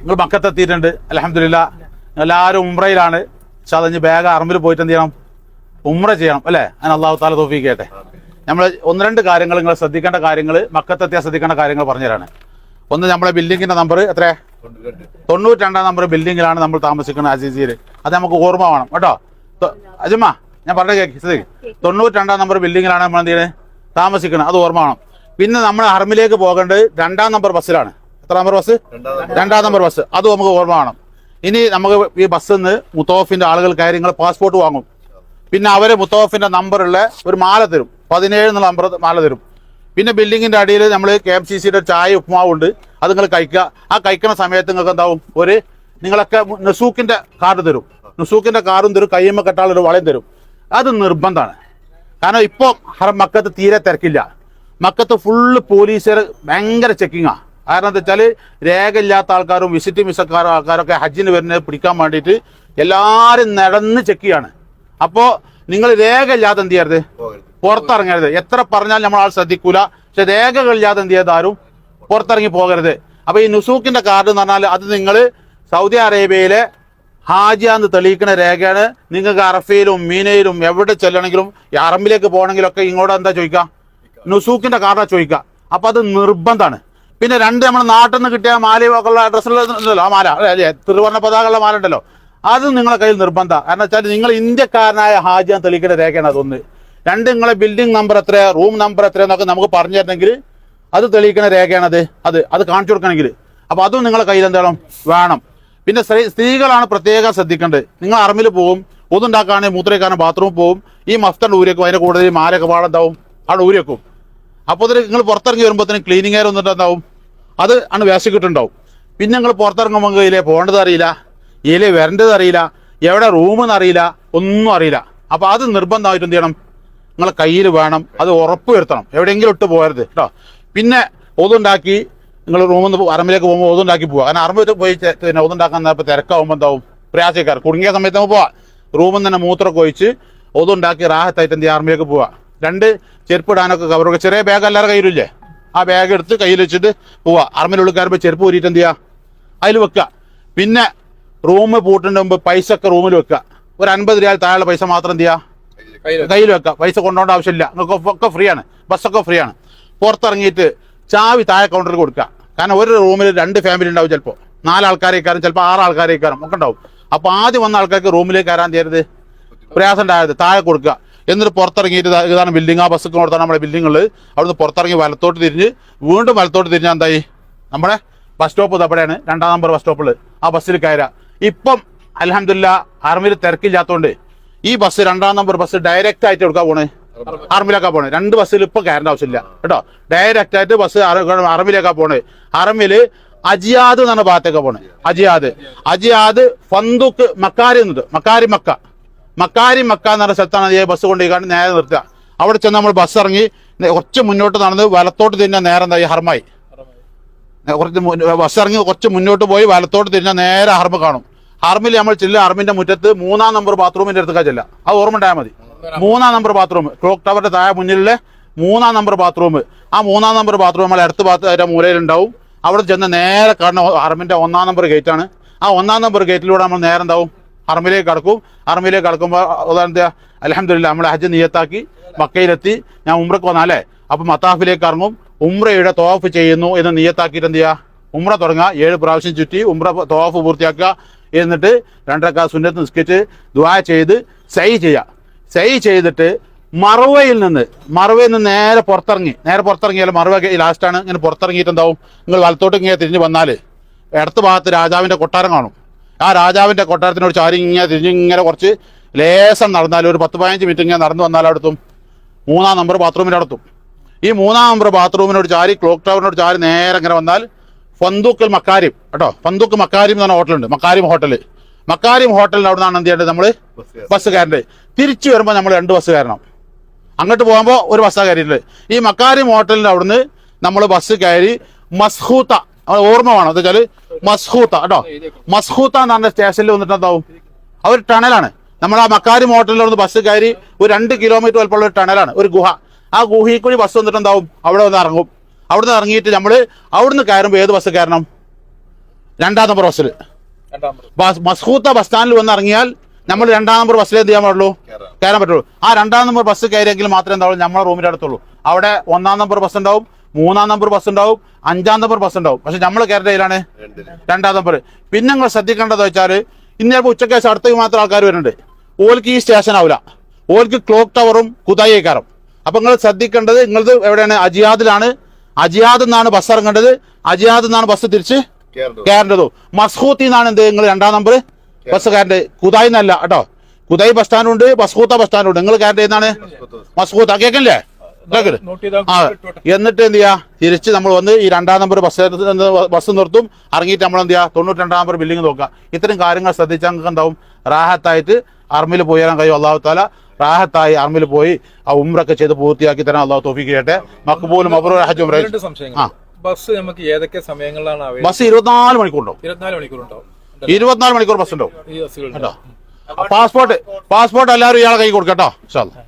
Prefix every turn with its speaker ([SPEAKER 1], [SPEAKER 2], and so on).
[SPEAKER 1] നിങ്ങൾ മക്കത്തെത്തിയിട്ടുണ്ട് അലഹമില്ല എല്ലാവരും ഉംറയിലാണ്. പക്ഷെ അതഞ്ഞ് ബാഗ് അറമ്പിൽ പോയിട്ട് എന്ത് ചെയ്യണം? ഉംറ ചെയ്യണം അല്ലേ? അതിന് അള്ളാഹു താല തോഫിക്കട്ടെ നമ്മൾ ഒന്ന് രണ്ട് കാര്യങ്ങൾ നിങ്ങൾ ശ്രദ്ധിക്കേണ്ട കാര്യങ്ങൾ മക്കത്തെത്തിയാൽ ശ്രദ്ധിക്കേണ്ട കാര്യങ്ങൾ പറഞ്ഞുതരാണ്. ഒന്ന് നമ്മുടെ ബിൽഡിങ്ങിന്റെ നമ്പർ എത്ര തൊണ്ണൂറ്റി രണ്ടാം നമ്പർ ബിൽഡിങ്ങിലാണ് നമ്മൾ താമസിക്കുന്നത് അജിജിയിൽ അത് നമുക്ക് ഓർമ്മ വേണം കേട്ടോ? അജുമ്മ ഞാൻ പറഞ്ഞ കേക്ക്. തൊണ്ണൂറ്റി രണ്ടാം നമ്പർ ബിൽഡിങ്ങിലാണ് നമ്മൾ എന്ത് ചെയ്യുന്നത് താമസിക്കുന്നത് അത് ഓർമ്മ വേണം. പിന്നെ നമ്മൾ ഹർമിലേക്ക് പോകേണ്ടത് രണ്ടാം നമ്പർ ബസ്സിലാണ് എത്ര നമ്പർ ബസ്? രണ്ടാം നമ്പർ ബസ്. അത് നമുക്ക് ഓർമ്മ വേണം ഇനി നമുക്ക് ഈ ബസ്സിൽ നിന്ന് മുത്തോഫിന്റെ ആളുകൾ കാര്യങ്ങൾ പാസ്പോർട്ട് വാങ്ങും. പിന്നെ അവർ മുത്തോഫിന്റെ നമ്പറുള്ള ഒരു മാല തരും. പതിനേഴ് എന്നുള്ള നമ്പർ മാല തരും. പിന്നെ ബിൽഡിങ്ങിന്റെ അടിയിൽ നമ്മൾ കെ എം സി സിയുടെ ചായ ഉപ്പുമാവുണ്ട്. അത് നിങ്ങൾ കഴിക്കുക. ആ കഴിക്കുന്ന സമയത്ത് നിങ്ങൾക്ക് എന്താവും? ഒരു നിങ്ങളൊക്കെ നസൂക്കിന്റെ കാർഡ് തരും. നസൂക്കിന്റെ കാർഡും തരും. കയ്യമ്മ കെട്ടാളൊരു വളയും തരും. അത് നിർബന്ധമാണ്. കാരണം ഇപ്പോൾ ഹറം മക്കത്ത് തീരെ തിരക്കില്ല. മക്കത്ത് ഫുള്ള് പോലീസുകാർ ഭയങ്കര ചെക്കിങ്ങാ കാരണം എന്താ വെച്ചാൽ രേഖയില്ലാത്ത ആൾക്കാരും വിസിറ്റ് മിസ്സക്കാരും ആൾക്കാരൊക്കെ ഹജ്ജിന് വരുന്നത് പിടിക്കാൻ വേണ്ടിയിട്ട് എല്ലാവരും നടന്ന് ചെക്ക് ചെയ്യാണ്. അപ്പോൾ നിങ്ങൾ രേഖയില്ലാതെ എന്ത് ചെയ്യരുത്? പുറത്തിറങ്ങരുത്. എത്ര പറഞ്ഞാൽ നമ്മൾ ആൾ ശ്രദ്ധിക്കൂല. പക്ഷെ രേഖകളില്ലാതെ എന്ത് ചെയ്യരുത് ആരും? പുറത്തിറങ്ങി പോകരുത്. അപ്പോൾ ഈ നുസൂക്കിന്റെ കാർഡ് എന്ന് പറഞ്ഞാൽ അത് നിങ്ങൾ സൗദി അറേബ്യയിലെ ഹാജിയാന്ന് തെളിയിക്കുന്ന രേഖയാണ്. നിങ്ങൾക്ക് അറഫയിലും മീനയിലും എവിടെ ചെല്ലണമെങ്കിലും അറമ്പിലേക്ക് പോകണമെങ്കിലും ഒക്കെ ഇങ്ങോട്ട് എന്താ ചോദിക്കുക? നുസൂക്കിന്റെ കാർഡാണ് ചോദിക്കുക. അപ്പോൾ അത് നിർബന്ധമാണ്. പിന്നെ രണ്ട് നമ്മുടെ നാട്ടിൽ നിന്ന് കിട്ടിയ മാലയൊക്കെയുള്ള ഡ്രസ്സുണ്ടല്ലോ ആ മാല. അല്ലേ തിരുവർണ പതാകയുള്ള മാല ഉണ്ടല്ലോ. അത് നിങ്ങളെ കയ്യിൽ നിർബന്ധമാണ് കാരണം വെച്ചാൽ നിങ്ങൾ ഇന്ത്യക്കാരനായ ഹാജിയാൻ തെളിയിക്കുന്ന രേഖയാണ് അതൊന്ന്. രണ്ട് നിങ്ങളെ ബിൽഡിംഗ് നമ്പർ എത്ര റൂം നമ്പർ എത്ര എന്നൊക്കെ നമുക്ക് പറഞ്ഞു തരണമെങ്കിൽ അത് തെളിയിക്കുന്ന രേഖയാണത്. അത് അത് കാണിച്ചു കൊടുക്കണമെങ്കിൽ. അപ്പോൾ അതും നിങ്ങളെ കയ്യിൽ എന്താണ് വേണം. പിന്നെ സ്ത്രീ സ്ത്രീകളാണ് പ്രത്യേകം ശ്രദ്ധിക്കേണ്ടത്. നിങ്ങൾ അറമിൽ പോകും ഒതുണ്ടാക്കാണെങ്കിൽ മൂത്രയ്ക്കാനും ബാത്റൂമിൽ പോകും ഈ മഫ്തണ്ട് ഊരിയൊക്കെ അതിന്റെ കൂടുതൽ മാലയൊക്കെ പാടെന്താവും അവിടെ ഊരിയൊക്കെ അപ്പോൾ നിങ്ങൾ പുറത്തിറങ്ങി വരുമ്പോഴത്തേനും ക്ലീനിങ് എയർ വന്നിട്ട് എന്താവും അത് ആണ് വേസ്റ്റ് കിട്ടുണ്ടാവും പിന്നെ ഞങ്ങൾ പുറത്തിറങ്ങുമ്പോൾ ഇതിലെ പോകേണ്ടത് അറിയില്ല ഇതിലെ വരേണ്ടത് അറിയില്ല എവിടെ റൂമെന്ന് അറിയില്ല ഒന്നും അറിയില്ല. അപ്പോൾ അത് നിർബന്ധമായിട്ട് എന്ത് ചെയ്യണം? നിങ്ങളെ കയ്യിൽ വേണം അത് ഉറപ്പ് വരുത്തണം. എവിടെയെങ്കിലും ഇട്ട് പോകരുത് കേട്ടോ. പിന്നെ ഒതുണ്ടാക്കി നിങ്ങൾ റൂമിൽ നിന്ന് അറമ്പിലേക്ക് പോകുമ്പോൾ ഒതുണ്ടാക്കി പോവുക കാരണം അറമ്പിൽ പോയി പിന്നെ ഒതുണ്ടാക്കാൻ നേരത്തെ തിരക്കാവുമ്പോൾ എന്താവും? പ്രയാസക്കാർ കുടുങ്ങിയ സമയത്ത് നമുക്ക് പോവാം. റൂമിൽ തന്നെ മൂത്രമൊക്കെ ഒഴിച്ച് ഒതുണ്ടാക്കി റാഹത്തായിട്ട് എന്ത് ചെയ്യുക അറമ്പിലേക്ക് പോവുക രണ്ട് ചെരുപ്പ് ഇടാനൊക്കെ കവറൊക്കെ ചെറിയ ബാഗ് എല്ലാവരുടെ കയ്യിലില്ലേ ആ ബാഗ് എടുത്ത് കയ്യിൽ വെച്ചിട്ട് പോവാ. കയറുമ്പോൾ ചെരുപ്പ് ഊരിയിട്ട് എന്ത് ചെയ്യുക അതിൽ വെക്കുക പിന്നെ റൂം പൂട്ടിന്റെ മുമ്പ് പൈസ ഒക്കെ റൂമിൽ വെക്കുക ഒരു അൻപത് രൂപ താഴെ പൈസ മാത്രം എന്ത് ചെയ്യുക കയ്യിൽ വെക്കുക പൈസ കൊണ്ടുപോകേണ്ട ആവശ്യമില്ല. നിങ്ങൾക്ക് ഒക്കെ ഫ്രീ ആണ്. ബസ്സൊക്കെ ഫ്രീ ആണ്. പുറത്തിറങ്ങിയിട്ട് ചാവി താഴെ കൗണ്ടറിൽ കൊടുക്കുക കാരണം ഒരു റൂമിൽ രണ്ട് ഫാമിലി ഉണ്ടാവും ചിലപ്പോൾ നാലാൾക്കാരേക്കാരും ചിലപ്പോൾ ആറ് ആൾക്കാരെ കയറും ഒക്കെ ഉണ്ടാവും. അപ്പോൾ ആദ്യം വന്ന ആൾക്കാർക്ക് റൂമിലേക്ക് കയറാൻ തരരുത് പ്രയാസം ഉണ്ടായത് താഴെ കൊടുക്കുക എന്നിട്ട് പുറത്തിറങ്ങിയിട്ട് ഏതാണ് ബിൽഡിംഗ് ആ ബസ്സൊക്കെ കൊടുത്താണ് നമ്മുടെ ബിൽഡിങ്ങൾ അവിടുന്ന് പുറത്തിറങ്ങി വലത്തോട്ട് തിരിഞ്ഞ് വീണ്ടും വലത്തോട്ട് തിരിഞ്ഞാൽ എന്തായി? നമ്മുടെ ബസ് സ്റ്റോപ്പ് തപ്പടെയാണ് രണ്ടാം നമ്പർ ബസ് സ്റ്റോപ്പിൽ ആ ബസ്സിൽ കയറുക ഇപ്പം അലഹമില്ല ആർമിയിൽ തിരക്കില്ലാത്തതുകൊണ്ട് ഈ ബസ് രണ്ടാം നമ്പർ ബസ് ഡയറക്റ്റ് ആയിട്ട് എടുക്കാൻ പോണേ? ആർമിയിലേക്കാ പോണേ. രണ്ട് ബസ്സിൽ ഇപ്പൊ കയറേണ്ട ആവശ്യമില്ല. കേട്ടോ? ഡയറക്റ്റ് ആയിട്ട് ബസ് ആർമിയിലേക്കാ പോണേ. ആർമിയിൽ അജിയാദ് എന്നാണ് ഭാഗത്തേക്ക് പോണേ. അജിയാദ്. അജിയാദ് ഫന്തുക്ക് മക്കാരി എന്നത് മക്കാരി മക്ക. മക്കാരി മക്ക എന്ന് പറഞ്ഞ സ്ഥലത്താണ് ഈ ബസ് കൊണ്ടുപോയി നേരെ നിർത്തുക. അവിടെ ചെന്ന് നമ്മൾ ബസ് ഇറങ്ങി കുറച്ച് മുന്നോട്ട് നടന്ന് വലത്തോട്ട് തിരിഞ്ഞാൽ നേരെ എന്തായി? ഹർമായി. നേ- കുറച്ച് ബസ് ഇറങ്ങി കുറച്ച് മുന്നോട്ട് പോയി വലത്തോട്ട് തിരിഞ്ഞാൽ നേരെ ഹർമ കാണും. ഹർമിൽ നമ്മൾ ചെല്ലുക ഹർമിന്റെ മുറ്റത്ത് മൂന്നാം നമ്പർ ബാത്റൂമിന്റെ അടുത്തേക്കാ ചെല്ലുക. അത് ഓർമ്മ ഉണ്ടായാൽ മതി. മൂന്നാം നമ്പർ ബാത്റൂം ക്ലോക്ക് ടവറിന്റെ താഴെ മുന്നിലെ മൂന്നാം നമ്പർ ബാത്റൂം ആ മൂന്നാം നമ്പർ ബാത്റൂം നമ്മൾ അടുത്ത ഭാഗത്ത് മൂലയിലുണ്ടാവും. അവിടെ ചെന്ന് നേരെ കാണുന്ന ഹർമിന്റെ ഒന്നാം നമ്പർ ഗേറ്റാണ് ആ ഒന്നാം നമ്പർ ഗേറ്റിലൂടെ നമ്മൾ നേരെ എന്താവും? ഹർമിലേക്ക് കടക്കും. ഹർമിലേക്ക് കടക്കുമ്പോൾ ഉദാഹരണത്തെ അലഹമില്ല നമ്മളെ ഹജ്ജ് നിയത്താക്കി മക്കയിലെത്തി. ഞാൻ ഉമ്രക്ക് വന്നാലേ അപ്പം മത്താഫിലേക്ക് ഇറങ്ങും ഉമ്രയുടെ തോഫ് ചെയ്യുന്നു എന്ന് നിയത്താക്കിയിട്ട് എന്ത് ചെയ്യുക ഉമ്ര തുടങ്ങുക ഏഴ് പ്രാവശ്യം ചുറ്റി ഉമ്ര തോഫ് പൂർത്തിയാക്കുക. എന്നിട്ട് രണ്ടരക്കാ സുന്നത്ത് നിസ്കരിച്ച് ദുവാ ചെയ്ത് സൈ ചെയ്യുക സൈ ചെയ്തിട്ട് മറുവയിൽ നിന്ന് മറുവയിൽ നിന്ന് നേരെ പുറത്തിറങ്ങി. നേരെ പുറത്തിറങ്ങിയാൽ മറുവ ലാസ്റ്റാണ് ഇങ്ങനെ പുറത്തിറങ്ങിയിട്ട് എന്താവും? നിങ്ങൾ വലത്തോട്ട് ഇങ്ങനെ തിരിഞ്ഞ് വന്നാൽ ഇടത്ത് ഭാഗത്ത് രാജാവിന്റെ കൊട്ടാരം കാണും. ആ രാജാവിന്റെ കൊട്ടാരത്തിനോട് ചാരി ഇങ്ങനെ തിരിഞ്ഞിങ്ങനെ കുറച്ച് ലേസം നടന്നാൽ ഒരു പത്ത് പതിനഞ്ച് മിനിറ്റ് ഇങ്ങനെ നടന്നു വന്നാൽ അവിടെത്തും. മൂന്നാം നമ്പർ ബാത്റൂമിന്റെ അടുത്തും ഈ മൂന്നാം നമ്പർ ബാത്റൂമിനോട് ചാരി ക്ലോക്ക് ടവറിനോട് ചാരി നേരെ ഇങ്ങനെ വന്നാൽ ഫന്തൂക്കൽ മക്കാരിം കേട്ടോ? ഫന്തൂക്ക് മക്കാരിം എന്ന് പറഞ്ഞ ഹോട്ടലുണ്ട് മക്കാരിം ഹോട്ടൽ മക്കാരിം ഹോട്ടലിന്റെ അവിടെ നിന്നാണ് എന്ത് ചെയ്യേണ്ടത് നമ്മൾ ബസ് കയറേണ്ടത്. തിരിച്ചു വരുമ്പോൾ നമ്മൾ രണ്ട് ബസ് കയറണം. അങ്ങോട്ട് പോകുമ്പോൾ ഒരു ബസ്സാണ് കയറിയിട്ടുള്ളത്. ഈ മക്കാരിം ഹോട്ടലിന്റെ അവിടുന്ന് നമ്മൾ ബസ് കയറി മസ്ഹൂത്ത നമ്മളെ ഓർമ്മ വേണം. എന്താ വെച്ചാൽ മസ്ഹൂത്ത കേട്ടോ? മസ്ഹൂത്ത എന്ന് പറഞ്ഞ സ്റ്റേഷനിൽ വന്നിട്ട് എന്താവും? അവർ ടണലാണ്. നമ്മൾ ആ മക്കാരി മോട്ടലിൽ നിന്ന് ബസ് കയറി ഒരു രണ്ട് കിലോമീറ്റർ വലുപ്പമുള്ള ഒരു ടണലാണ് ഒരു ഗുഹ. ആ ഗുഹയിൽ കൂടി ബസ് വന്നിട്ട് എന്താവും? അവിടെ വന്ന് ഇറങ്ങും. അവിടുന്ന് ഇറങ്ങിയിട്ട് നമ്മൾ അവിടുന്ന് കയറുമ്പോൾ ഏത് ബസ് കയറണം? രണ്ടാം നമ്പർ ബസ്സിൽ
[SPEAKER 2] മസ്ഹൂത്ത
[SPEAKER 1] ബസ് സ്റ്റാൻഡിൽ വന്ന് ഇറങ്ങിയാൽ നമ്മൾ രണ്ടാം നമ്പർ ബസ്സിൽ എന്ത് ചെയ്യാൻ പാടുള്ളൂ? കയറാൻ പറ്റുള്ളൂ. ആ രണ്ടാം നമ്പർ ബസ് കയറിയെങ്കിൽ മാത്രമേ എന്താവുള്ളൂ? നമ്മളെ റൂമിന്റെ അടുത്തുള്ളൂ. അവിടെ ഒന്നാം നമ്പർ ബസ് ഉണ്ടാവും. മൂന്നാം നമ്പർ ബസ് ഉണ്ടാവും അഞ്ചാം നമ്പർ ബസ് ഉണ്ടാവും. പക്ഷെ നമ്മൾ കയറേണ്ട ഇതിലാണ് രണ്ടാം നമ്പർ. പിന്നെ നിങ്ങൾ ശ്രദ്ധിക്കേണ്ടത് വെച്ചാൽ ഇന്ന് ചിലപ്പോൾ ഉച്ചയ്ക്ക് ശേഷം അടുത്തേക്ക് മാത്രം ആൾക്കാർ വരുന്നുണ്ട്. ഓൽക്ക് ഈ സ്റ്റേഷൻ ആവില്ല ഓൽക്ക് ക്ലോക്ക് ടവറും കുതായി കയറും അപ്പൊ നിങ്ങൾ ശ്രദ്ധിക്കേണ്ടത് നിങ്ങളത് എവിടെയാണ്? അജിയാദിലാണ്. അജിയാദ് നിന്നാണ് ബസ് ഇറങ്ങേണ്ടത്. അജിയാദ് നിന്നാണ് ബസ് തിരിച്ച് കയറേണ്ടതോ മസ്ഹൂത്തിൽ നിന്നാണ് എന്ത് നിങ്ങൾ രണ്ടാം നമ്പർ? ബസ് കയറേണ്ടത് കുതായി എന്നല്ല കേട്ടോ. കുതായി ബസ് സ്റ്റാൻഡുണ്ട് ബസ് സ്റ്റാൻഡുണ്ട് നിങ്ങൾ കയറേണ്ടത് എന്നാണ് മസ്കൂത്ത കേൾക്കല്ലേ എന്നിട്ട് എന്ത് ചെയ്യാ? തിരിച്ച് നമ്മൾ വന്ന് ഈ രണ്ടാം നമ്പർ ബസ് ബസ് നിർത്തും. ഇറങ്ങിയിട്ട് നമ്മൾ എന്ത് ചെയ്യുക തൊണ്ണൂറ്റി രണ്ടാം നമ്പർ ബില്ലിംഗ് നോക്കുക. ഇത്തരം കാര്യങ്ങൾ ശ്രദ്ധിച്ചാൽ നമുക്ക് എന്താവും? റാഹത്തായിട്ട് അർമിൽ പോയി തരാൻ കഴിയും. അള്ളാഹു താല റാഹത്തായി അർമിൽ പോയി ആ ഉമ്രൊക്കെ ചെയ്ത് പൂർത്തിയാക്കി തരാൻ അള്ളാഹു തോഫിക്ക് ചെയ്യട്ടെ. മക്ബൂൽ മബ്രൂർ ഹജ്ജ്
[SPEAKER 2] ബസ് നമുക്ക് ഏതൊക്കെ സമയങ്ങളിലാണ്
[SPEAKER 1] ബസ് ഇരുപത്തിനാല് മണിക്കൂർ ഉണ്ടാവും
[SPEAKER 2] ഇരുപത്തിനാല്
[SPEAKER 1] ഇരുപത്തിനാല് മണിക്കൂർ ബസ് ഉണ്ടാവും. പാസ്പോർട്ട് പാസ്പോർട്ട് എല്ലാവരും ഇയാളെ കൈ കൊടുക്കട്ടോ ഇൻഷാ അല്ലാ.